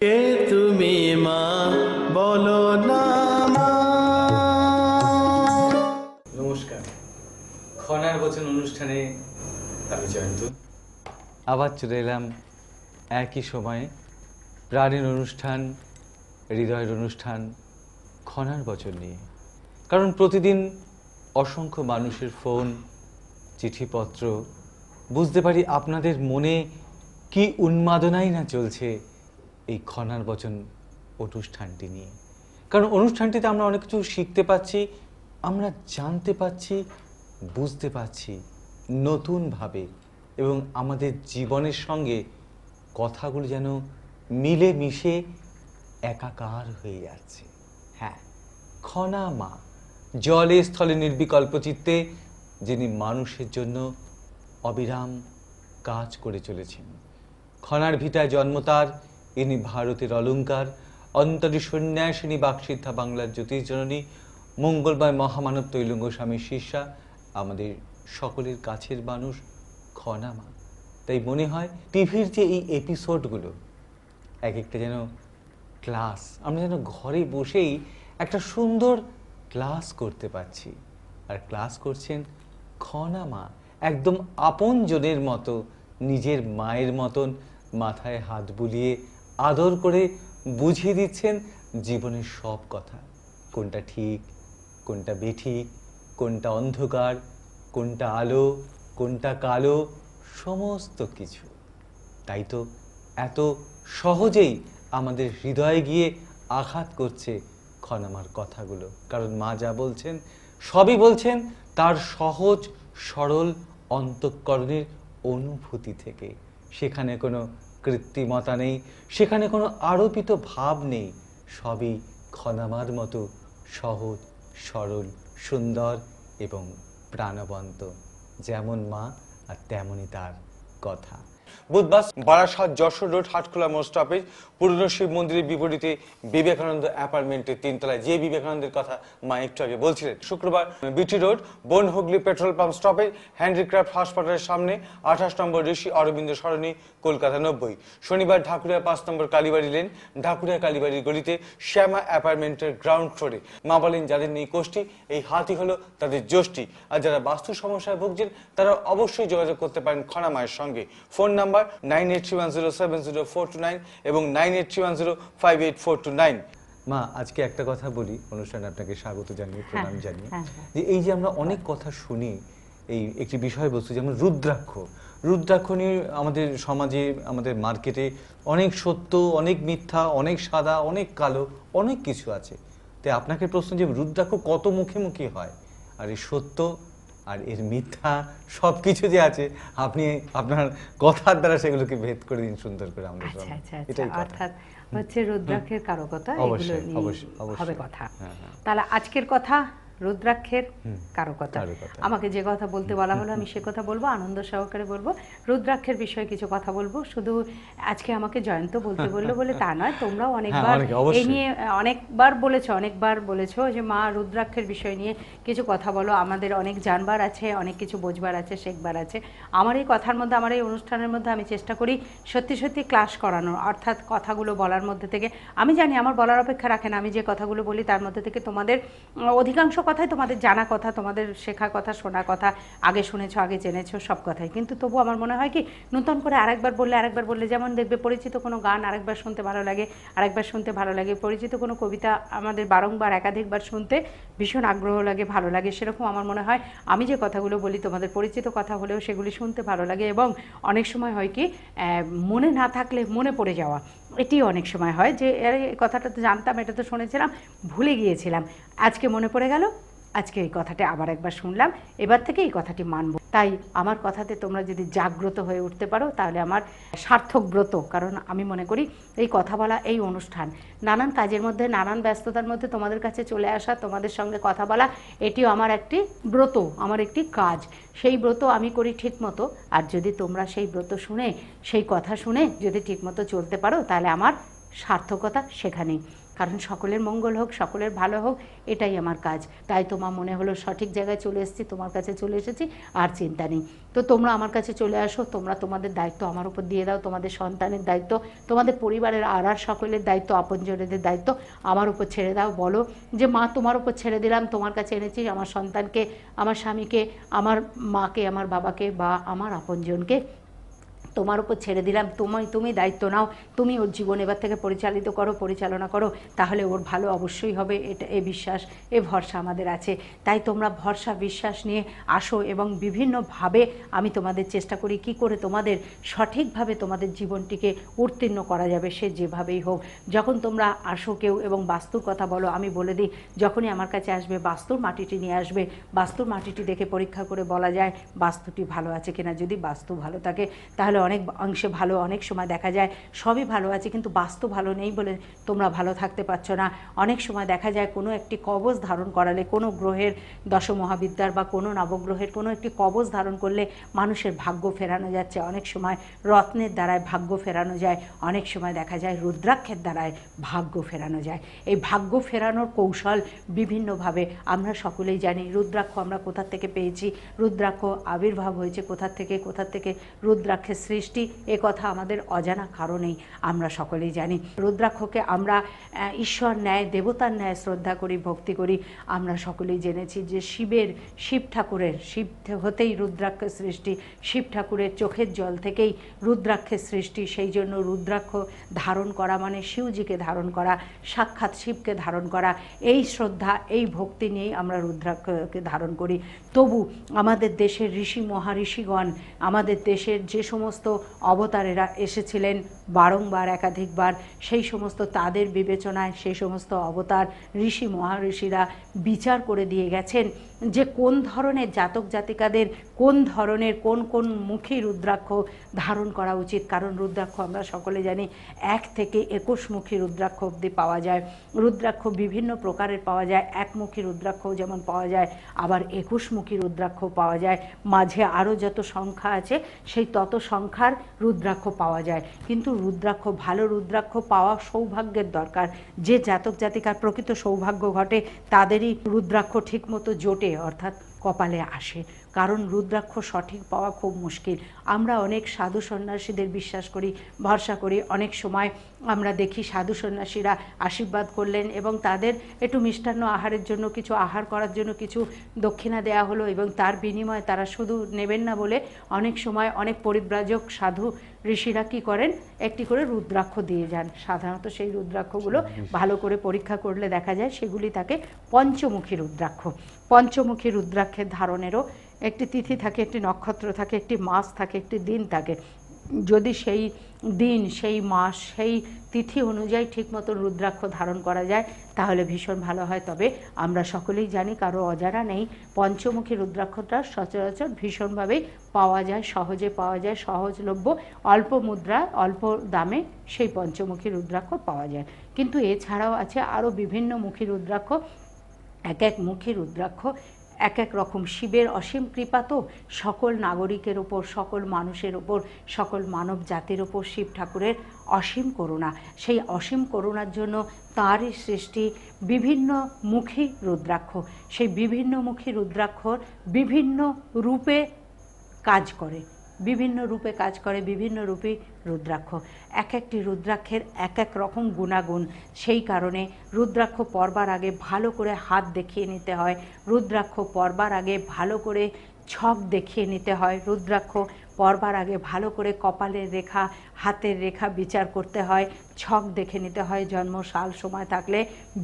কে তুমি মা? বলো না মা। নমস্কার। খনার বচন অনুষ্ঠানে আমি জয়ন্ত। আবার চলে এলাম একই সময়ে প্রাণের অনুষ্ঠান হৃদয়ের অনুষ্ঠান খনার বচন নিয়ে। কারণ প্রতিদিন অসংখ্য মানুষের ফোন চিঠিপত্র বুঝতে পারি আপনাদের মনে কি উন্মাদনাই না চলছে এই খনার বচন অনুষ্ঠানটি নিয়ে। কারণ অনুষ্ঠানটিতে আমরা অনেক কিছু শিখতে পাচ্ছি, আমরা জানতে পাচ্ছি, বুঝতে পাচ্ছি নতুনভাবে এবং আমাদের জীবনের সঙ্গে কথাগুলো যেন মিলে মিশে একাকার হয়ে যাচ্ছে। হ্যাঁ খনা মা, জলে স্থলে নির্বিকল্প চিত্তে যিনি মানুষের জন্য অবিরাম কাজ করে চলেছেন। খনার ভিটায় জন্ম তার ইনি ভারতের অলঙ্কার, অন্তরী সন্ন্যাসিনী বাকসিদ্ধা বাংলার জ্যোতিষজননী মঙ্গলময় মহামানব তৈলঙ্গ স্বামী শিষ্যা, আমাদের সকলের কাছের মানুষ, খনামা। তাই মনে হয় টিভির যে এই এপিসোডগুলো এক একটা যেন ক্লাস আমরা যেন ঘরে বসেই একটা সুন্দর ক্লাস করতে পারছি। আর ক্লাস করছেন খনা মা একদম আপনজনের মতো, নিজের মায়ের মতন, মাথায় হাত বুলিয়ে আদর করে বুঝিয়ে দিচ্ছেন জীবনের সব কথা। কোনটা ঠিক, কোনটা বেঠিক কোনটা অন্ধকার, কোনটা আলো, কোনটা কালো, সমস্ত কিছু। তাই তো এত সহজেই আমাদের হৃদয়ে গিয়ে আঘাত করছে খনামার কথাগুলো। কারণ মা যা বলছেন, সবই বলছেন তার সহজ, সরল অন্তঃকরণের অনুভূতি থেকে। সেখানে কোনো কৃত্রিমতা নেই, সেখানে কোনো আরোপিত ভাব নেই, সবই খনামার মতো সহজ, সরল, সুন্দর এবং প্রাণবন্ত, যেমন মা আর তেমনই তার কথা। বুধবার বারাসাত যশোর রোড হাটখোলা মোড় স্টপেজ পুরনো শিব মন্দিরের বিপরীতে বিবেকানন্দ অ্যাপার্টমেন্টের তিনতলায়। যে বিবেকানন্দের কথা মা একটু আগে বলছিলেন, শুক্রবার BT road Bon Hooghly petrol pump stoppage handicraft হাসপাতালের সামনে আঠাশ নম্বর ঋষি অরবিন্দ সরণি, কলকাতা নব্বই। শনিবার ঢাকুরিয়া পাঁচ নম্বর কালীবাড়ি লেন, ঢাকুরিয়া কালীবাড়ির গলিতে শ্যামা অ্যাপার্টমেন্টের গ্রাউন্ড ফ্লোরে। মা বলেন, যাদের নেই কোষ্ঠী, এই হাতি হলো তাদের যষ্টি আর যারা বাস্তু সমস্যায় ভুগছেন, তারা অবশ্যই যোগাযোগ করতে পারেন খনা মায়ের সঙ্গে। Phone number nine eight three one zero seven zero four two nine এবং nine eight three one zero five eight four two nine মা আজকে একটা কথা বলি অনুষ্ঠানে আপনাকে স্বাগত জানিয়ে প্রণাম হ্যাঁ, জানিয়ে। হ্যাঁ, হ্যাঁ। যে এই যে আমরা অনেক কথা শুনি এই একটি বিষয়বস্তু যেমন রুদ্রাক্ষ। রুদ্রাক্ষ নিয়ে আমাদের সমাজে আমাদের মার্কেটে অনেক সত্য অনেক মিথ্যা অনেক সাদা অনেক কালো অনেক কিছু আছে। তাই আপনাকে প্রশ্ন যে রুদ্রাক্ষ কত মুখে মুখে হয়? আর এই সত্য আর এর মিথ্যা সব কিছু যে আছে আপনি আপনার কথার দ্বারা সেগুলোকে ভেদ করে দিন সুন্দর করে আমাদের আচ্ছা। আচ্ছা এটাই আচ্ছা কথা অর্থাৎ হচ্ছে রুদ্রাক্ষের কারকতা এগুলো অবশ্যই, অবশ্যই, অবশ্যই। হবে কথা হ্যাঁ, হ্যাঁ। তাহলে আজকের কথা রুদ্রাক্ষের কারকতা। আমাকে যে কথা বলতে বলা হলো আমি সে কথা বলব আনন্দ সহকারে বলব। রুদ্রাক্ষের বিষয়ে কিছু কথা বলব। শুধু আজকে আমাকে জয়ন্ত বলতে বলল বলে তা নয় তোমরাও অনেকবার এই নিয়ে অনেকবার বলেছ অনেকবার বলেছ যে মা রুদ্রাক্ষের বিষয় নিয়ে কিছু কথা বলো। আমাদের অনেক জানবার আছে অনেক কিছু বোঝবার আছে শেখবার আছে। আমার এই কথার মধ্যে আমার এই অনুষ্ঠানের মধ্যে আমি চেষ্টা করি সত্যি সত্যি ক্লাস করানোর। অর্থাৎ কথাগুলো বলার মধ্যে থেকে আমি জানি আমার বলার অপেক্ষা রাখে না। আমি যে কথাগুলো বলি তার মধ্যে থেকে তোমাদের অধিকাংশ কথাই তোমাদের জানা কথা, তোমাদের শেখা কথা, শোনা কথা, আগে শুনেছো, আগে জেনেছো, সব কথাই। কিন্তু তবু আমার মনে হয় কি, নতুন করে আরেকবার বললে আরেকবার বললে, যেমন দেখবে পরিচিত কোনো গান আরেকবার শুনতে ভালো লাগে, আরেকবার শুনতে ভালো লাগে। পরিচিত কোনো কবিতা আমাদের বারংবার, একাধিকবার শুনতে ভীষণ আগ্রহ লাগে, ভালো লাগে। সেরকম আমার মনে হয়, আমি যে কথাগুলো বলি, তোমাদের পরিচিত কথা হলেও সেগুলি শুনতে ভালো লাগে এবং অনেক সময় হয় কি মনে না থাকলে মনে পড়ে যাওয়া। এটি অনেক সময় হয় যে কথাটা তো জানতাম, এটা তো শুনেছিলাম, ভুলে গিয়েছিলাম। আজকে মনে পড়ে গেল? আজকে এই কথাটা আবার একবার শুনলাম। এবার থেকে এই কথাটি মানব। তাই আমার কথাতে তোমরা যদি জাগ্রত হয়ে উঠতে পারো, তাহলে আমার সার্থক ব্রত, কারণ আমি মনে করি এই কথা বলা, এই অনুষ্ঠান, নানান কাজের মধ্যে, নানান ব্যস্ততার মধ্যে তোমাদের কাছে চলে আসা, তোমাদের সঙ্গে কথা বলা, এটিও আমার একটি ব্রত, আমার একটি কাজ। সেই ব্রত আমি করি ঠিক মতো আর যদি তোমরা সেই ব্রত শুনে, সেই কথা শুনে যদি ঠিকমতো চলতে পারো, তাহলে আমার সার্থকতা সেখানেই। কারণ সকলের মঙ্গল হোক, সকলের ভালো হোক, এটাই আমার কাজ। তাই তোমার মনে হলো সঠিক জায়গায় চলে এসেছি, তোমার কাছে চলে এসেছি, আর চিন্তা নেই। তো তোমরা আমার কাছে চলে আসো, তোমরা তোমাদের দায়িত্ব আমার উপর দিয়ে দাও, তোমাদের সন্তানের দায়িত্ব, তোমাদের পরিবারের আর আর সকলের দায়িত্ব, আপনজনেদের দায়িত্ব আমার উপর ছেড়ে দাও। বলো যে, মা, তোমার উপর ছেড়ে দিলাম, তোমার কাছে এনেছি আমার সন্তানকে, আমার স্বামীকে, আমার মাকে, আমার বাবাকে বা আমার আপনজনকে। তোমার উপর ছেড়ে দিলাম। তুমি তুমি দায়িত্ব নাও। তুমি ওর জীবন এবার থেকে পরিচালিত করো, পরিচালনা করো। তাহলে ওর ভালো অবশ্যই হবে। এটা এ বিশ্বাস, এ ভরসা আমাদের আছে। তাই তোমরা ভরসা, বিশ্বাস নিয়ে আসো এবং বিভিন্নভাবে আমি তোমাদের চেষ্টা করি কি করে তোমাদের সঠিকভাবে তোমাদের জীবনটিকে উত্তীর্ণ করা যাবে, সে যেভাবেই হোক। যখন তোমরা আসো কেউ এবং বাস্তুর কথা বলো, আমি বলে দিই, যখনই আমার কাছে আসবে, বাস্তুর মাটিটি নিয়ে আসবে, বাস্তুর মাটিটি দেখে পরীক্ষা করে বলা যায়, বাস্তুটি ভালো আছে কিনা? যদি বাস্তু ভালো থাকে, তাহলে অনেক অংশে ভালো, অনেক সময় দেখা যায় সবই ভালো আছে, কিন্তু বাস্তু ভালো নেই বলে তোমরা ভালো থাকতে পারছ না। অনেক সময় দেখা যায় কোনো একটি কবচ ধারণ করালে, কোনো গ্রহের দশমহাবিদ্যার বা কোনো নবগ্রহের কোনো একটি কবচ ধারণ করলে মানুষের ভাগ্য ফেরানো যাচ্ছে। অনেক সময় রত্নের দ্বারায় ভাগ্য ফেরানো যায়, অনেক সময় দেখা যায় রুদ্রাক্ষের দ্বারায় ভাগ্য ফেরানো যায়। এই ভাগ্য ফেরানোর কৌশল বিভিন্নভাবে আমরা সকলেই জানি। রুদ্রাক্ষ আমরা কোথা থেকে পেয়েছি? রুদ্রাক্ষ আবির্ভাব হয়েছে কোথা থেকে? কোথা থেকে? রুদ্রাক্ষের সৃষ্টি, এ কথা আমাদের অজানা কারণেই আমরা সকলেই জানি। রুদ্রাক্ষকে আমরা ঈশ্বর ন্যায়, দেবতার ন্যায় শ্রদ্ধা করি, ভক্তি করি। আমরা সকলেই জেনেছি যে শিবের, শিব ঠাকুরের, শিব হতেই রুদ্রাক্ষের সৃষ্টি, শিব ঠাকুরের চোখের জল থেকেই রুদ্রাক্ষের সৃষ্টি। সেই জন্য রুদ্রাক্ষ ধারণ করা মানে শিবজিকে ধারণ করা, সাক্ষাৎ শিবকে ধারণ করা। এই শ্রদ্ধা, এই ভক্তি নিয়েই আমরা রুদ্রাক্ষকে ধারণ করি। তবু আমাদের দেশের ঋষি, মহাঋষিগণ, আমাদের দেশের যে সমস্ত অবতারেরা এসেছিলেন। বারংবার, একাধিকবার সেই সমস্ত তাদের বিবেচনায়, সেই সমস্ত অবতার ঋষি মহাঋষিরা বিচার করে দিয়ে গেছেন যে কোন ধরনের জাতক জাতিকাদের, কোন ধরনের, কোন কোন মুখী রুদ্রাক্ষ ধারণ করা উচিত। কারণ রুদ্রাক্ষ আমরা সকলে জানি এক থেকে একুশ একুশমুখী রুদ্রাক্ষ অবধি পাওয়া যায়। রুদ্রাক্ষ বিভিন্ন প্রকারের পাওয়া যায়। একমুখী রুদ্রাক্ষও যেমন পাওয়া যায়, আবার একুশমুখী রুদ্রাক্ষ পাওয়া যায়। মাঝে আরও যত সংখ্যা আছে, সেই তত সংখ্যার রুদ্রাক্ষ পাওয়া যায়। কিন্তু রুদ্রাক্ষ, ভালো রুদ্রাক্ষ পাওয়া সৌভাগ্যের দরকার। যে জাতক জাতিকার প্রকৃত সৌভাগ্য ঘটে, তাদেরই রুদ্রাক্ষ ঠিকমতো জোটে, অর্থাৎ কপালে আসে। কারণ রুদ্রাক্ষ সঠিক পাওয়া খুব মুশকিল। আমরা অনেক সাধু সন্ন্যাসীদের বিশ্বাস করি ভরসা করি। অনেক সময় আমরা দেখি সাধু সন্ন্যাসীরা আশীর্বাদ করলেন এবং তাদের একটু মিষ্টান্ন আহারের জন্য কিছু আহার করার জন্য কিছু দক্ষিণা দেয়া হলো এবং তার বিনিময়ে তারা শুধু নেবেন না বলে অনেক সময় অনেক পরিব্রাজক সাধু ঋষিরা কি করেন? একটি করে রুদ্রাক্ষ দিয়ে যান। সাধারণত সেই রুদ্রাক্ষগুলো ভালো করে পরীক্ষা করলে দেখা যায় সেগুলি থাকে পঞ্চমুখী রুদ্রাক্ষ। পঞ্চমুখী রুদ্রাক্ষের ধারণেরও একটি তিথি থাকে, একটি নক্ষত্র থাকে, একটি মাস থাকে, একটি দিন থাকে। যদি সেই দিন, সেই মাস, সেই তিথি অনুযায়ী ঠিকমতো রুদ্রাক্ষ ধারণ করা যায়, তাহলে ভীষণ ভালো হয়। তবে আমরা সকলেই জানি, কারও অজানা নেই, পঞ্চমুখী রুদ্রাক্ষটা সচরাচর ভীষণভাবেই পাওয়া যায়, সহজে পাওয়া যায়, সহজলভ্য, অল্প মুদ্রা, অল্প দামে সেই পঞ্চমুখী রুদ্রাক্ষ পাওয়া যায়। কিন্তু এছাড়াও আছে আরও বিভিন্ন মুখী রুদ্রাক্ষ। এক এক মুখী রুদ্রাক্ষ এক এক রকম শিবের অসীম কৃপা তো সকল নাগরিকের ওপর, সকল মানুষের ওপর, সকল মানব জাতির ওপর শিব ঠাকুরের অসীম করুণা। সেই অসীম করুণার জন্য তাঁরই সৃষ্টি বিভিন্ন মুখী রুদ্রাক্ষ। সেই বিভিন্ন মুখী রুদ্রাক্ষর বিভিন্ন রূপে কাজ করে। বিভিন্ন রূপে কাজ করে, বিভিন্ন রূপে রুদ্রাক্ষ। এক একটি রুদ্রাক্ষের এক এক রকম গুণাগুণ। সেই কারণে রুদ্রাক্ষ পরবার আগে ভালো করে হাত দেখিয়ে নিতে হয়। রুদ্রাক্ষ পরবার আগে ভালো করে ছক দেখিয়ে নিতে হয়। রুদ্রাক্ষ পরবার আগে ভালো করে কপালের রেখা, হাতের রেখা বিচার করতে হয়। ছক দেখে নিতে হয় জন্ম সাল সময় থাকলে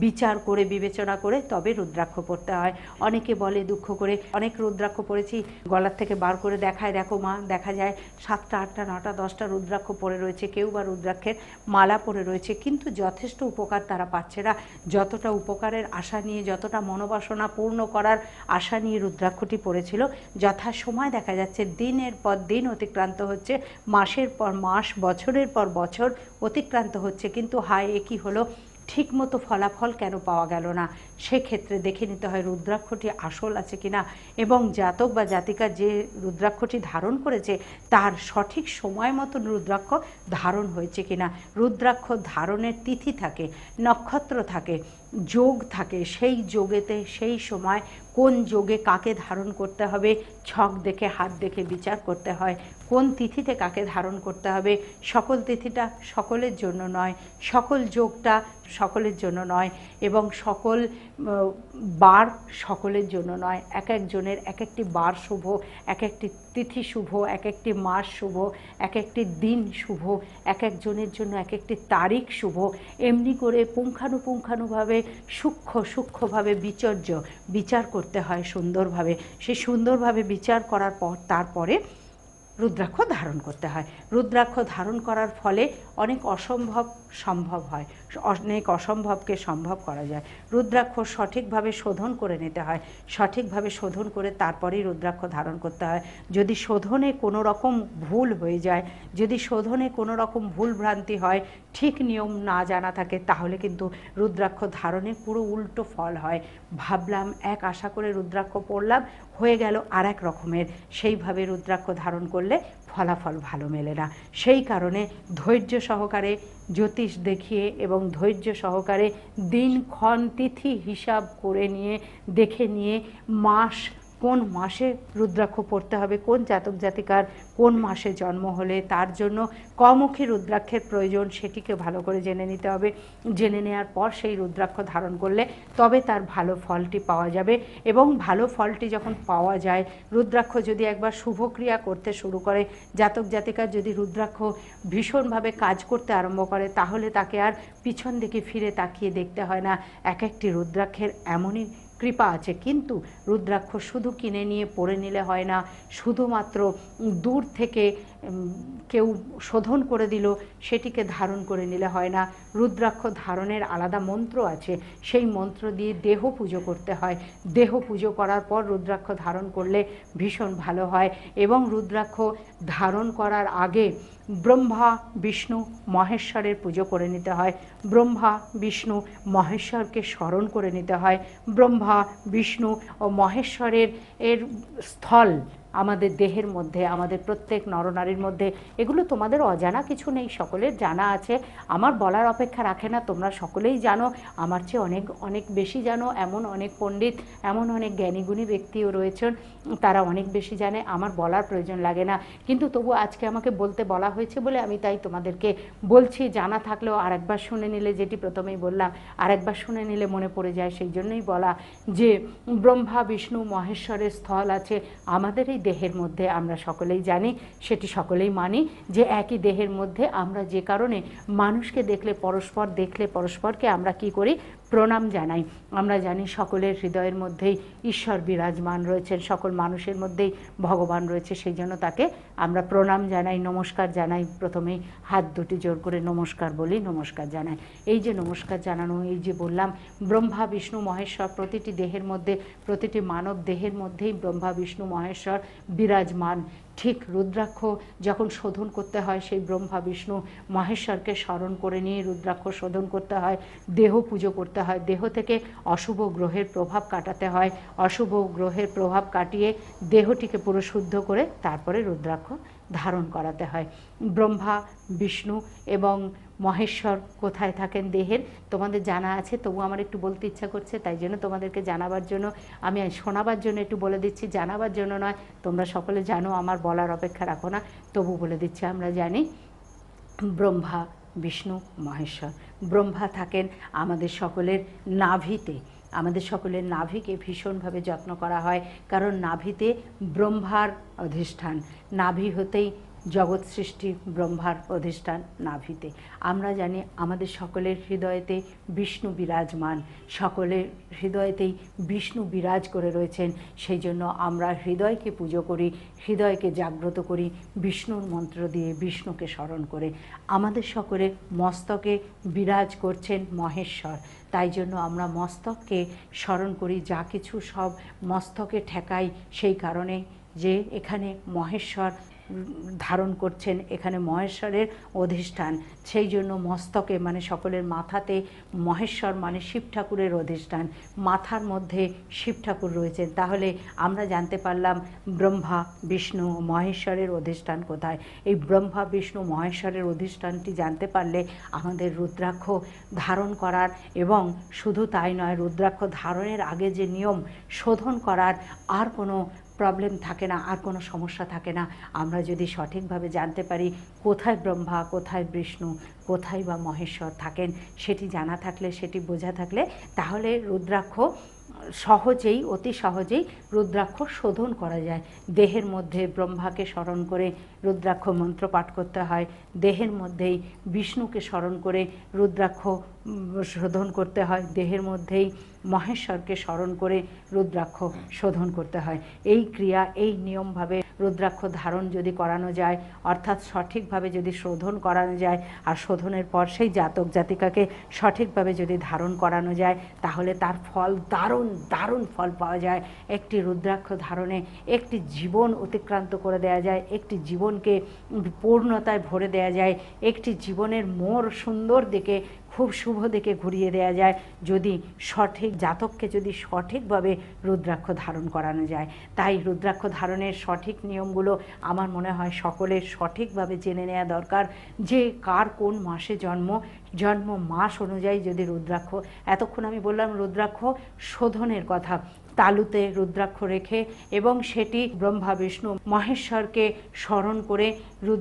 বিচার করে, বিবেচনা করে তবে রুদ্রাক্ষ পড়তে হয়। অনেকে বলে দুঃখ করে, অনেক রুদ্রাক্ষ পড়েছি, গলার থেকে বার করে দেখায়, দেখো মা, দেখা যায় সাতটা, আটটা, নটা, দশটা রুদ্রাক্ষ পড়ে রয়েছে, কেউ বা রুদ্রাক্ষের মালা পড়ে রয়েছে, কিন্তু যথেষ্ট উপকার তারা পাচ্ছে না। যতটা উপকারের আশা নিয়ে, যতটা মনোবাসনা পূর্ণ করার আশা নিয়ে রুদ্রাক্ষটি পড়েছিল যথা সময় দেখা যাচ্ছে দিনের পর দিন অতিক্রান্ত হচ্ছে, মাসের পর মাস, বছরের পর বছর অতিক্রান্ত হচ্ছে, কিন্তু হায়, এ কী হলো? ঠিকমতো ফলাফল কেন পাওয়া গেল না? সেক্ষেত্রে দেখে নিতে হয় রুদ্রাক্ষটি আসল আছে কিনা? এবং জাতক বা জাতিকা যে রুদ্রাক্ষটি ধারণ করেছে, তার সঠিক সময় মতো রুদ্রাক্ষ ধারণ হয়েছে কিনা? রুদ্রাক্ষ ধারণের তিথি থাকে, নক্ষত্র থাকে। যোগ থাকে, সেই যোগেতে, সেই সময় কোন যোগে কাকে ধারণ করতে হবে? ছক দেখে, হাত দেখে বিচার করতে হয়। কোন তিথিতে কাকে ধারণ করতে হবে? সকল তিথিটা সকলের জন্য নয়। সকল যোগটা সকলের জন্য নয় এবং সকল বার সকলের জন্য নয়। এক একজনের এক একটি বার শুভ, এক একটি তিথি শুভ এক একটি মাস শুভ এক একটি দিন শুভ এক একজনের জন্য এক একটি তারিখ শুভ। এমনি করে পুঙ্খানুপুঙ্খানুভাবে সূক্ষ্ম সূক্ষ্মভাবে বিচার্য বিচার করতে হয় সুন্দরভাবে। সেই সুন্দরভাবে বিচার করার পর তারপরে রুদ্রাক্ষ ধারণ করতে হয়। রুদ্রাক্ষ ধারণ করার ফলে অনেক অসম্ভব সম্ভব হয়। অনেক অসম্ভবকে সম্ভব করা যায়। রুদ্রাক্ষ সঠিকভাবে শোধন করে নিতে হয়। সঠিকভাবে শোধন করে তারপরেই রুদ্রাক্ষ ধারণ করতে হয়। যদি শোধনে কোনো রকম ভুল হয়ে যায়, যদি শোধনে কোনো রকম ভুল ভ্রান্তি হয়, ঠিক নিয়ম না জানা থাকে, তাহলে কিন্তু রুদ্রাক্ষ ধারণে পুরো উল্টো ফল হয়। ভাবলাম, এক আশা করে রুদ্রাক্ষ পড়লাম, হয়ে গেল আর এক রকমের। সেইভাবে রুদ্রাক্ষ ধারণ করলে ফলাফল ভালো মেলে না। সেই কারণে ধৈর্য সহকারে জ্যোতিষ দেখিয়ে এবং ধৈর্য সহকারে দিনক্ষণ তিথি হিসাব করে নিয়ে, দেখে নিয়ে, মাস কোন মাসে রুদ্রাক্ষ পড়তে হবে, কোন জাতক জাতিকার কোন মাসে জন্ম হলে তার জন্য কমুখী রুদ্রাক্ষের প্রয়োজন সেটিকে ভালো করে জেনে নিতে হবে। জেনে নেওয়ার পর সেই রুদ্রাক্ষ ধারণ করলে তবে তার ভালো ফলটি পাওয়া যাবে এবং ভালো ফলটি যখন পাওয়া যায়, রুদ্রাক্ষ যদি একবার শুভক্রিয়া করতে শুরু করে, জাতক জাতিকার যদি রুদ্রাক্ষ ভীষণভাবে কাজ করতে আরম্ভ করে, তাহলে তাকে আর পিছন দিকে ফিরে তাকিয়ে দেখতে হয় না। এক একটি রুদ্রাক্ষের এমনই কৃপা আছে। কিন্তু রুদ্রাক্ষ শুধু কিনে নিয়ে পরে নিলে হয় না শুধুমাত্র দূর থেকে কেউ শোধন করে দিল, সেটিকে ধারণ করে নিলে হয় না। রুদ্রাক্ষ ধারণের আলাদা মন্ত্র আছে, সেই মন্ত্র দিয়ে দেহ পুজো করতে হয়। দেহ পুজো করার পর রুদ্রাক্ষ ধারণ করলে ভীষণ ভালো হয় এবং রুদ্রাক্ষ ধারণ করার আগে ব্রহ্মা, বিষ্ণু, মহেশ্বরের পুজো করে নিতে হয়। ব্রহ্মা, বিষ্ণু, মহেশ্বরকে স্মরণ করে নিতে হয়। ব্রহ্মা, বিষ্ণু ও মহেশ্বরের এর স্থল আমাদের দেহের মধ্যে, আমাদের প্রত্যেক নরনারীর মধ্যে। এগুলো তোমাদের অজানা কিছু নেই, সকলের জানা আছে। আমার বলার অপেক্ষা রাখে না, তোমরা সকলেই জানো। আমার চেয়ে অনেক অনেক বেশি জানো। এমন অনেক পণ্ডিত, এমন অনেক জ্ঞানীগুণী ব্যক্তিও রয়েছেন। তারা অনেক বেশি জানে, আমার বলার প্রয়োজন লাগে না। কিন্তু তবু আজকে আমাকে বলতে বলা হয়েছে বলে আমি তাই তোমাদেরকে বলছি। জানা থাকলেও আরেকবার শুনে নিলে, যেটি প্রথমেই বললাম, আরেকবার শুনে নিলে মনে পড়ে যায়, সেই জন্যই বলা যে ব্রহ্মা, বিষ্ণু, মহেশ্বরের স্থল আছে। আমাদের এই দেহের মধ্যে আমরা সকলেই জানি, সেটি সকলেই মানি যে একই দেহের মধ্যে আমরা যে কারণে মানুষকে দেখলে, পরস্পর দেখলে, পরস্পরকে আমরা কি করি? প্রণাম জানাই। আমরা জানি সকলের হৃদয়ের মধ্যেই ঈশ্বর বিরাজমান রয়েছেন, সকল মানুষের মধ্যেই ভগবান রয়েছে, সেই জন্য তাকে আমরা প্রণাম জানাই, নমস্কার জানাই, প্রথমেই হাত দুটি জোর করে নমস্কার বলি, নমস্কার জানাই। এই যে নমস্কার জানানো, এই যে বললাম, ব্রহ্মা, বিষ্ণু, মহেশ্বর প্রতিটি দেহের মধ্যে, প্রতিটি মানব দেহের মধ্যেই ব্রহ্মা, বিষ্ণু, মহেশ্বর বিরাজমান। ঠিক রুদ্রাক্ষ যখন শোধন করতে হয়, সেই ব্রহ্মা, বিষ্ণু, মহেশ্বরকে স্মরণ করে নিয়ে রুদ্রাক্ষ শোধন করতে হয়, দেহ পুজো করতে হয়। দেহ থেকে অশুভ গ্রহের প্রভাব কাটাতে হয়। অশুভ গ্রহের প্রভাব কাটিয়ে দেহটিকে পুরো শুদ্ধ করে তারপরে রুদ্রাক্ষ ধারণ করাতে হয়। ব্রহ্মা, বিষ্ণু এবং মহেশ্বর কোথায় থাকেন, দেহের তোমাদের জানা আছে, তবু আমার একটু বলতে ইচ্ছা করছে, তাই জন্য তোমাদেরকে জানাবার জন্য, আমি শোনাবার জন্য একটু বলে দিচ্ছি, জানাবার জন্য নয়, তোমরা সকলে জানো, আমার বলার অপেক্ষা রাখো না, তবু বলে দিচ্ছি, আমরা জানি ব্রহ্মা, বিষ্ণু, মহেশ্বর, ব্রহ্মা থাকেন আমাদের সকলের নাভিতে, আমাদের সকলের নাভিকে ভীষণভাবে যত্ন করা হয়, কারণ নাভিতে ব্রহ্মার অধিষ্ঠান, নাভি হতেই জগৎ সৃষ্টি ব্রহ্মার অধিষ্ঠান নাভিতে। আমরা জানি আমাদের সকলের হৃদয়তে বিষ্ণু বিরাজমান, সকলের হৃদয়তেই বিষ্ণু বিরাজ করে রয়েছেন। সেই জন্য আমরা হৃদয়কে পুজো করি, হৃদয়কে জাগ্রত করি, বিষ্ণুর মন্ত্র দিয়ে বিষ্ণুকে স্মরণ করে। আমাদের সকলে মস্তকে বিরাজ করছেন মহেশ্বর। তাই জন্য আমরা মস্তককে স্মরণ করি, যা কিছু সব মস্তকে ঠেকাই সেই কারণে যে এখানে মহেশ্বর ধারণ করছেন এখানে মহেশ্বরের অধিষ্ঠান। সেই জন্য মস্তকে মানে সকলের মাথাতে মহেশ্বর মানে শিব ঠাকুরের অধিষ্ঠান। মাথার মধ্যে শিব ঠাকুর রয়েছেন। তাহলে আমরা জানতে পারলাম ব্রহ্মা, বিষ্ণু, মহেশ্বরের অধিষ্ঠান কোথায়। এই ব্রহ্মা, বিষ্ণু, মহেশ্বরের অধিষ্ঠানটি জানতে পারলে আমাদের রুদ্রাক্ষ ধারণ করার এবং শুধু তাই নয়, রুদ্রাক্ষ ধারণের আগে যে নিয়ম শোধন করার আর কোনো প্রবলেম থাকে না, আর কোনো সমস্যা থাকে না। আমরা যদি সঠিকভাবে জানতে পারি কোথায় ব্রহ্মা, কোথায় বিষ্ণু, কোথায় বা মহেশ্বর থাকেন, সেটি জানা থাকলে, সেটি বোঝা থাকলে, তাহলে রুদ্রাক্ষ সহজেই, অতি সহজেই রুদ্রাক্ষ শোধন করা যায়। দেহের মধ্যে ব্রহ্মাকে স্মরণ করে রুদ্রাক্ষ মন্ত্র পাঠ করতে হয়। দেহের মধ্যেই বিষ্ণুকে স্মরণ করে রুদ্রাক্ষ শোধন করতে হয়। দেহের মধ্যেই মহেশ্বরকে স্মরণ করে রুদ্রাক্ষ শোধন করতে হয়। এই ক্রিয়া, এই নিয়মভাবে রুদ্রাক্ষ ধারণ যদি করানো যায়, অর্থাৎ সঠিকভাবে যদি শোধন করানো যায়, আর শোধনের পর সেই জাতক জাতিকাকে সঠিকভাবে যদি ধারণ করানো যায়, তাহলে তার ফল দারুণ দারুণ ফল পাওয়া যায়। একটি রুদ্রাক্ষ ধারণে একটি জীবন অতিক্রান্ত করে দেওয়া যায়, একটি জীবনকে পূর্ণতায় ভরে দেওয়া যায়, একটি জীবনের মোর সুন্দর দিকে খুব শুভ দিকে ঘুরিয়ে দেওয়া যায় যদি সঠিক, জাতককে যদি সঠিকভাবে রুদ্রাক্ষ ধারণ করানো যায়। তাই রুদ্রাক্ষ ধারণের সঠিক নিয়মগুলো আমার মনে হয় সকলের সঠিকভাবে জেনে নেওয়া দরকার। যে কার কোন মাসে জন্ম জন্ম মাস অনুযায়ী যদি রুদ্রাক্ষ, এতক্ষণ আমি বললাম রুদ্রাক্ষ শোধনের কথা, তালুতে রুদ্রাক্ষ রেখে এবং সেটি ব্রহ্মা, বিষ্ণু, মহেশ্বরকে স্মরণ করে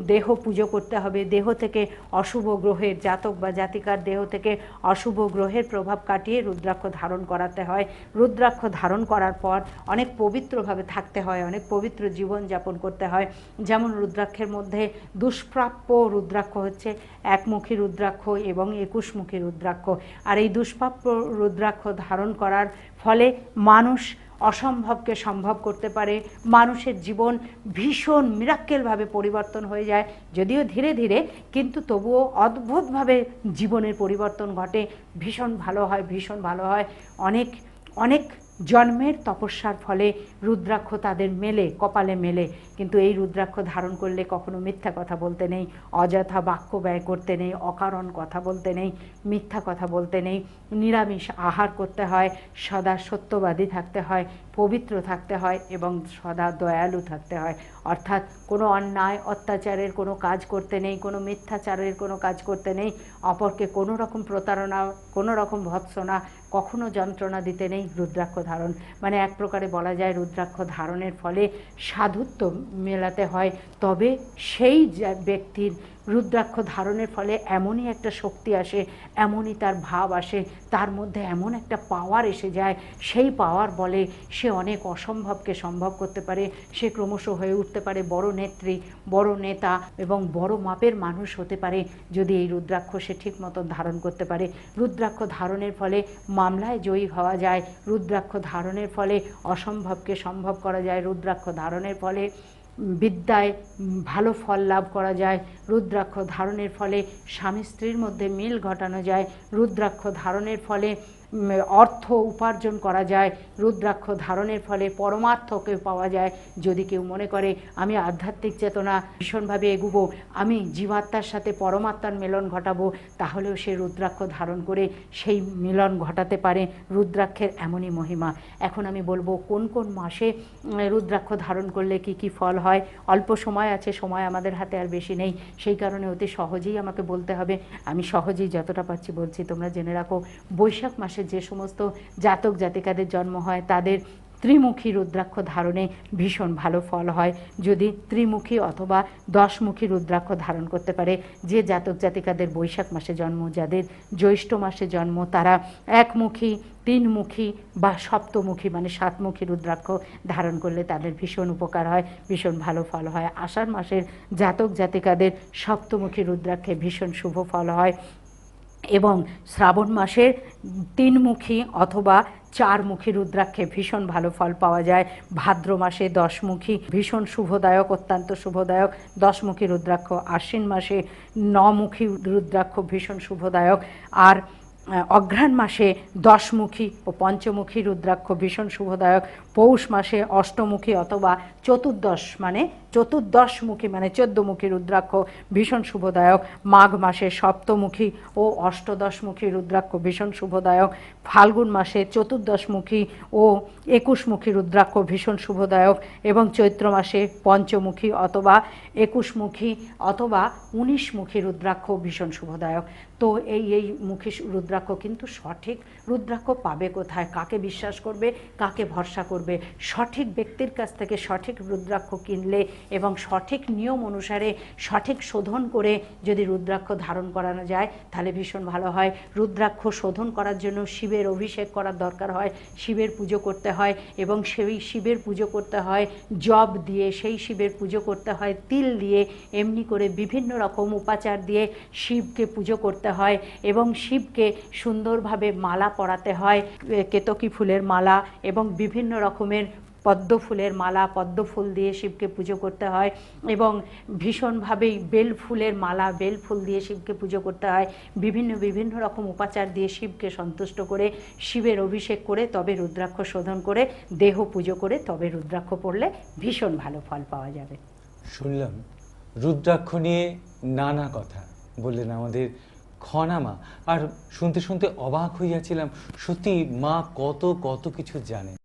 দেহ পুজো করতে হবে। দেহ থেকে অশুভ গ্রহের জাতক বা জাতিকার দেহ থেকে অশুভ গ্রহের প্রভাব কাটিয়ে রুদ্রাক্ষ ধারণ করাতে হয়। রুদ্রাক্ষ ধারণ করার পর অনেক পবিত্রভাবে থাকতে হয়, অনেক পবিত্র জীবন যাপন করতে হয়। যেমন রুদ্রাক্ষের মধ্যে দুষ্প্রাপ্য রুদ্রাক্ষ হচ্ছে, একমুখী রুদ্রাক্ষ এবং একুশমুখী রুদ্রাক্ষ। আর এই দুষ্প্রাপ্য রুদ্রাক্ষ ধারণ করার ফলে মানুষ অসম্ভবকে সম্ভব করতে পারে। মানুষের জীবন ভীষণ মিরাক্কেলভাবে পরিবর্তন হয়ে যায়। যদিও ধীরে ধীরে কিন্তু তবুও অদ্ভুতভাবে জীবনের পরিবর্তন ঘটে। ভীষণ ভালো হয়, ভীষণ ভালো হয়। অনেক অনেক জন্মের তপস্যার ফলে রুদ্রাক্ষ তাদের মেলে, কপালে মেলে। কিন্তু এই রুদ্রাক্ষ ধারণ করলে কখনো মিথ্যা কথা বলতে নেই, অযথা বাক্য ব্যয় করতে নেই, অকারণ কথা বলতে নেই, মিথ্যা কথা বলতে নেই। নিরামিষ আহার করতে হয়, সদা সত্যবাদী থাকতে হয়। পবিত্র থাকতে হয় এবং সদা দয়ালু থাকতে হয়। অর্থাৎ কোনো অন্যায়, অত্যাচারের কোনো কাজ করতে নেই, কোনো মিথ্যাচারের কোনো কাজ করতে নেই, অপরকে কোনো রকম প্রতারণা, কোনো রকম ভৎসনা, কখনো যন্ত্রণা দিতে নেই, রুদ্রাক্ষ ধারণ। মানে এক প্রকারে বলা যায় রুদ্রাক্ষ ধারণের ফলে সাধুত্ব মেলাতে হয়। তবে সেই ব্যক্তির রুদ্রাক্ষ ধারণের ফলে এমনই একটা শক্তি আসে, এমনই তার ভাব আসে, তার মধ্যে এমন একটা পাওয়ার এসে যায়, সেই পাওয়ার বলে সে অনেক অসম্ভবকে সম্ভব করতে পারে, সে ক্রমশ হয়ে উঠতে পারে, বড় নেত্রী, বড় নেতা এবং বড় মাপের মানুষ হতে পারে যদি এই রুদ্রাক্ষ সে ঠিক মতন ধারণ করতে পারে। রুদ্রাক্ষ ধারণের ফলে মামলায় জয়ী হওয়া যায়, রুদ্রাক্ষ ধারণের ফলে অসম্ভবকে সম্ভব করা যায়, রুদ্রাক্ষ ধারণের ফলে বিদ্যায় ভালো ফল লাভ করা যায়, রুদ্রাক্ষ ধারণের ফলে স্বামী স্ত্রীর মধ্যে মিল ঘটানো যায়, রুদ্রাক্ষ ধারণের ফলে অর্থ উপার্জন করা যায়, রুদ্রাক্ষ ধারণের ফলে পরমার্থকে পাওয়া যায়। যদি কেউ মনে করে, আমি আধ্যাত্মিক চেতনা, ভীষণভাবে এগুবো, আমি জীবাত্মার সাথে পরমাত্মার মিলন ঘটাবো, তাহলেও সে রুদ্রাক্ষ ধারণ করে সেই মিলন ঘটাতে পারে। রুদ্রাক্ষের এমনই মহিমা। এখন আমি বলব, কোন কোন মাসে রুদ্রাক্ষ ধারণ করলে কি কি ফল হয়? অল্প সময় আছে, সময় আমাদের হাতে আর বেশি নেই। সেই কারণে অতি সহজেই আমাকে বলতে হবে। আমি সহজেই যতটা পাচ্ছি বলছি, তোমরা জেনে রাখো, বৈশাখ মাসে যে সমস্ত জাতক জাতিকাদের জন্ম হয়, তাদের ত্রিমুখী রুদ্রাক্ষ ধারণে ভীষণ ভালো ফল হয়। যদি ত্রিমুখী অথবা দশমুখী রুদ্রাক্ষ ধারণ করতে পারে, যে জাতক জাতিকাদের বৈশাখ মাসে জন্ম, যাদের জ্যৈষ্ঠ মাসে জন্ম, তারা একমুখী, তিনমুখী বা সপ্তমুখী মানে সাতমুখী রুদ্রাক্ষ ধারণ করলে তাদের ভীষণ উপকার হয়, ভীষণ ভালো ফল হয়। আষাঢ় মাসের জাতক জাতিকাদের সপ্তমুখী রুদ্রাক্ষে ভীষণ শুভ ফল হয়। এবং শ্রাবণ মাসের তিনমুখী অথবা চারমুখী রুদ্রাক্ষে ভীষণ ভালো ফল পাওয়া যায়। ভাদ্র মাসে দশমুখী, ভীষণ শুভদায়ক, অত্যন্ত শুভদায়ক। দশমুখী রুদ্রাক্ষ, আশ্বিন মাসে নমুখী রুদ্রাক্ষ ভীষণ শুভদায়ক। আর অঘ্রাণ মাসে দশমুখী ও পঞ্চমুখী রুদ্রাক্ষ ভীষণ শুভদায়ক। পৌষ মাসে অষ্টমুখী অথবা চতুর্দশ মানে চতুর্দশমুখী মানে চোদ্দমুখী রুদ্রাক্ষ, ভীষণ শুভদায়ক। মাঘ মাসে সপ্তমুখী ও অষ্টদশমুখী রুদ্রাক্ষ, ভীষণ শুভদায়ক। ফাল্গুন মাসে চতুর্দশমুখী ও একুশ একুশমুখী রুদ্রাক্ষ, ভীষণ শুভদায়ক। এবং চৈত্র মাসে পঞ্চমুখী অথবা একুশমুখী অথবা উনিশমুখী রুদ্রাক্ষ, ভীষণ শুভদায়ক। তো এই এই মুখী রুদ্রাক্ষ কিন্তু সঠিক রুদ্রাক্ষ পাবে কোথায়? কাকে বিশ্বাস করবে? কাকে ভরসা করবে? সঠিক ব্যক্তির কাছ থেকে সঠিক রুদ্রাক্ষ কিনলে এবং সঠিক নিয়ম অনুসারে সঠিক শোধন করে যদি রুদ্রাক্ষ ধারণ করানো যায়, তাহলে ভীষণ ভালো হয়। রুদ্রাক্ষ শোধন করার জন্য শিবের অভিষেক করার দরকার হয়, শিবের পুজো করতে হয় এবং সেই শিবের পুজো করতে হয়, জব দিয়ে সেই শিবের পুজো করতে হয়, তিল দিয়ে, এমনি করে বিভিন্ন রকম উপাচার দিয়ে শিবকে পুজো করতে হয় এবং শিবকে সুন্দরভাবে মালা পরাতে হয় কেতকী ফুলের মালা এবং বিভিন্ন রকমের পদ্ম ফুলের মালা পদ্ম ফুল দিয়ে শিবকে পুজো করতে হয় এবং ভীষণভাবেই বেল ফুলের মালা বেল ফুল দিয়ে শিবকে পুজো করতে হয়। বিভিন্ন বিভিন্ন রকম উপাচার দিয়ে শিবকে সন্তুষ্ট করে, শিবের অভিষেক করে, তবে রুদ্রাক্ষ শোধন করে, দেহ পুজো করে, তবে রুদ্রাক্ষ পড়লে ভীষণ ভালো ফল পাওয়া যাবে। শুনলাম, রুদ্রাক্ষ নিয়ে নানা কথা বললেন আমাদের খনা মা। আর শুনতে শুনতে অবাক হইয়াছিলাম, সত্যি মা কত কত কিছু জানেন।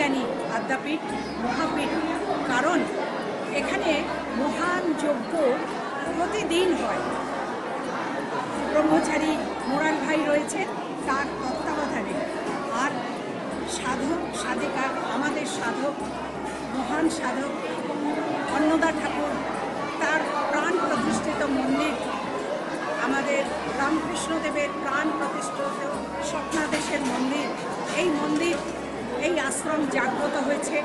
জানি আদ্যাপীঠ, মহাপীঠ, কারণ এখানে মহান যজ্ঞ প্রতিদিন হয়। ব্রহ্মচারী মোরাল ভাই রয়েছে তার তত্ত্বাবধানে। আর সাধক, সাধিকা, আমাদের সাধক, মহান সাধক, অন্নদা ঠাকুর, তার প্রাণ প্রতিষ্ঠিত মন্দির, আমাদের রামকৃষ্ণদেবের প্রাণ প্রতিষ্ঠিত স্বপ্নাদেশের মন্দির, এই মন্দির এই আশ্রম জাগ্রত হয়েছে,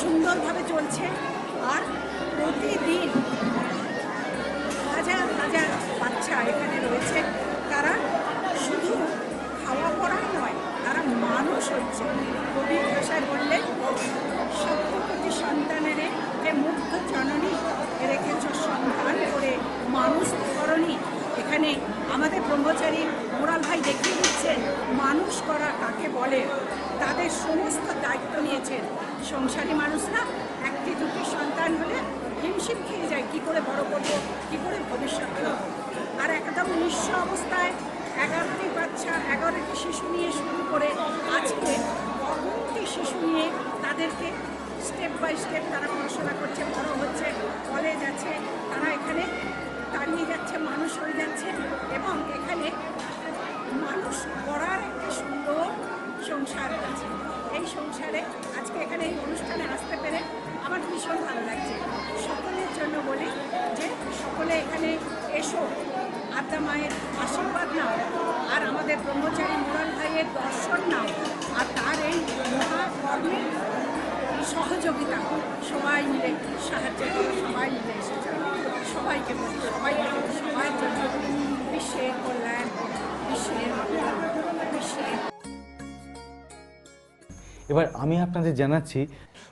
সুন্দরভাবে চলছে আর প্রতিদিন হাজার হাজার বাচ্চা এখানে রয়েছে। তারা শুধু খাওয়া পড়াই নয়, তারা মানুষ হচ্ছে। কবি ভাষায় বললে সপ্তপতি সন্তানের যে মুগ্ধ জননী রেখেছ সন্তান করে মানুষ করণী এখানে আমাদের ব্রহ্মচারী মোরাল ভাই দেখিয়ে দিচ্ছেন, মানুষ করা কাকে বলে? তাদের সমস্ত দায়িত্ব নিয়েছেন সংসারী মানুষরা একটি দুটি সন্তান হলে হিমশিম খেয়ে যায়, কী করে বড় করব, কী করে ভবিষ্যৎ। আর একদম নিঃস্ব অবস্থায় এগারোটি বাচ্চা, এগারোটি শিশু নিয়ে শুরু করে আজকে অগুন্তি শিশু নিয়ে তাদেরকে স্টেপ বাই স্টেপ তারা পড়াশোনা করছে, বড় হচ্ছে কলেজ আছে, তারা এখানে দাঁড়িয়ে যাচ্ছে, মানুষ হয়ে যাচ্ছে এবং এখানে মানুষ করার একটি সুন্দর সংসার আছে। এই সংসারে আজকে এখানে এই অনুষ্ঠানে আসতে পেরে আমার ভীষণ ভালো লাগছে। সকলের জন্য বলি যে সকলে এখানে এসো। আদ্যা মায়ের আশীর্বাদ নাও। আর আমাদের ব্রহ্মচারী মুরাল ভাইয়ের দর্শন নাও। আর তার এই মহাকর্মে সহযোগিতা সবাই মিলে সাহায্য করো সবাই মিলে এসে। সবাইকে বলি সবাইকে বলি, জন্য বিশ্বের কল্যাণ বিশ্বের বিশ্বের এবার আমি আপনাদের জানাচ্ছি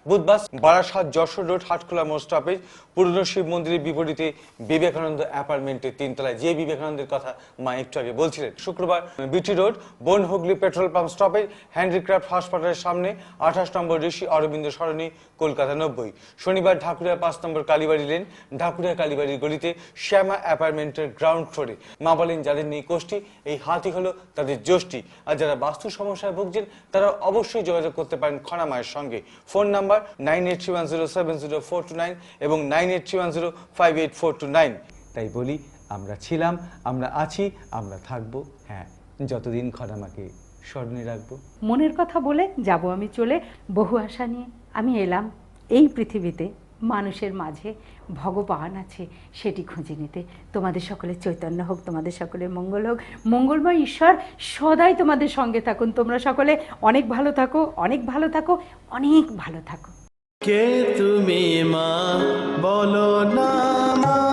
বুধবার বারাসাত যশোর রোড হাটখোলা মোড় স্টপেজ পুরনো শিব মন্দিরের বিপরীতে বিবেকানন্দ অ্যাপার্টমেন্টের তিনতলায়। যে বিবেকানন্দের কথা মা একটু আগে বলছিলেন, শুক্রবার BT road Bon Hooghly petrol pump stoppage, handicraft হাসপাতালের সামনে আঠাশ নম্বর ঋষি অরবিন্দ সরণি, কলকাতা নব্বই। শনিবার ঢাকুরিয়া পাঁচ নম্বর কালীবাড়ি লেন, ঢাকুরিয়া কালীবাড়ির গলিতে শ্যামা অ্যাপার্টমেন্টের গ্রাউন্ড ফ্লোরে। মা বলেন, যাদের নেই কোষ্ঠী, এই হাতি হলো তাদের যষ্টি আর যারা বাস্তু সমস্যায় ভুগছেন, তারা অবশ্যই যোগাযোগ করতে পারেন খনা মায়ের সঙ্গে। Phone number nine eight three one zero seven zero four two nine এবং nine eight three one zero five eight four two nine তাই বলি, আমরা ছিলাম, আমরা আছি, আমরা থাকব হ্যাঁ যতদিন খনামাকে স্মরণে রাখব। মনের কথা বলে যাব আমি চলে, বহু আশা নিয়ে আমি এলাম এই পৃথিবীতে। মানুষের মাঝে ভগবান আছে, সেটি খুঁজে নিতে। তোমাদের সকলে চৈতন্য হোক, তোমাদের সকলে মঙ্গল হোক। মঙ্গলময় ঈশ্বর সদাই তোমাদের সঙ্গে থাকুন। তোমরা সকলে অনেক ভালো থাকো, অনেক ভালো থাকো, অনেক ভালো থাকো। কে তুমি মা? বলো না